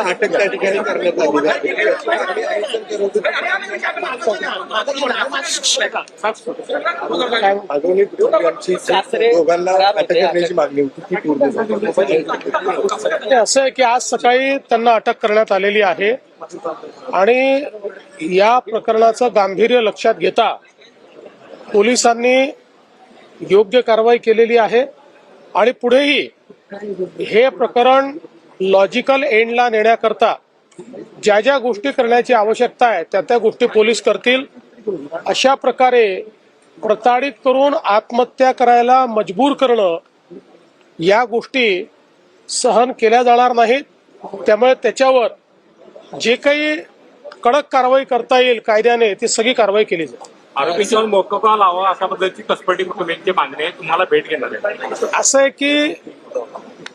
अटक त्या ठिकाणी करण्यात आली दोघांना अटक करण्याची मागणी होती ती पूर्ण झाली ते असं आहे की आज सकाळी त्यांना अटक करण्यात आलेली आहे. आणि या प्रकरणाचं गांभीर्य लक्षात घेता पोलिसांनी योग्य कारवाई केलेली आहे. आणि पुढेही हे प्रकरण लॉजिकल एंडला नेण्याकरता ज्या ज्या गोष्टी करण्याची आवश्यकता आहे त्या त्या गोष्टी पोलीस करतील. अशा प्रकारे प्रताडित करून आत्महत्या करायला मजबूर करणं या गोष्टी सहन केल्या जाणार नाहीत. त्यामुळे त्याच्यावर जे काही कडक कारवाई करता येईल कायद्याने ती सगळी कारवाई केली जाईल. आरोपींच्यावर मोकोका लावा अशा पद्धतीची कसपटी कुटुंबियांची मागणी आहे. तुम्हाला भेट घेणार आहे. असं आहे की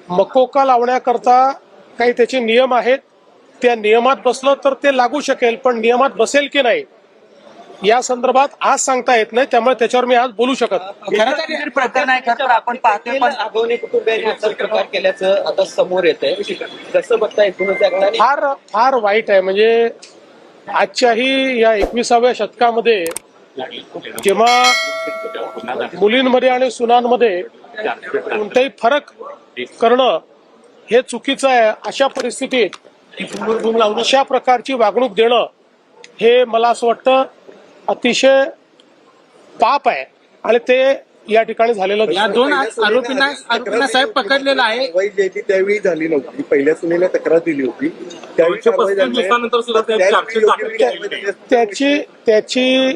मकोका लावण्याकरता काही त्याचे नियम आहेत त्या नियमात बसलं तर ते लागू शकेल पण नियमात बसेल की नाही या संदर्भात आज सांगता येत नाही त्यामुळे त्याच्यावर मी आज बोलू शकत नाही. खरं तर हे प्रकरण आहे खरं तर आपण पाहतोय पण आगवणे कुटुंबियांनी असा प्रकार केल्याचं आता समोर येत आहे कसं बघता एकूणच? फार फार वाईट आहे म्हणजे आजच्याही या एकविसाव्या शतकामध्ये जेव्हा मुलींमध्ये आणि सुनांमध्ये कोणताही फरक करणं हे चुकीचं आहे. अशा परिस्थितीत अशा प्रकारची वागणूक देणं हे मला असं वाटतं अतिशय पाप आहे. आणि ते या ठिकाणी झालेलं या. दोन आरोपींना आरोपींना साहेब पकडलेला आहे. त्यावेळी झाली नव्हती पहिल्या सुनेला तक्रार दिली होती. त्यावेळी त्याची त्याची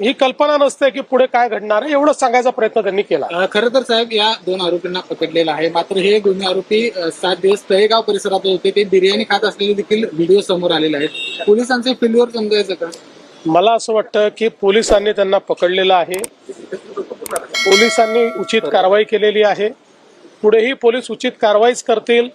ही कल्पना नसते की पुढे काय घडणार आहे एवढंच सांगायचा प्रयत्न त्यांनी केला. खरं तर साहेब या दोन आरोपींना पकडलेलं आहे. मात्र हे दोन्ही आरोपी सात दिवस तळेगाव परिसरात होते. ते बिर्याणी खात असलेले देखील व्हिडिओ समोर आलेले आहेत. पोलिसांचे फील्डवर समजायचं का? मला असं वाटतं की पोलिसांनी त्यांना पकडलेलं आहे. पोलिसांनी उचित कारवाई केलेली आहे. पुढेही पोलीस उचित कारवाईच करतील.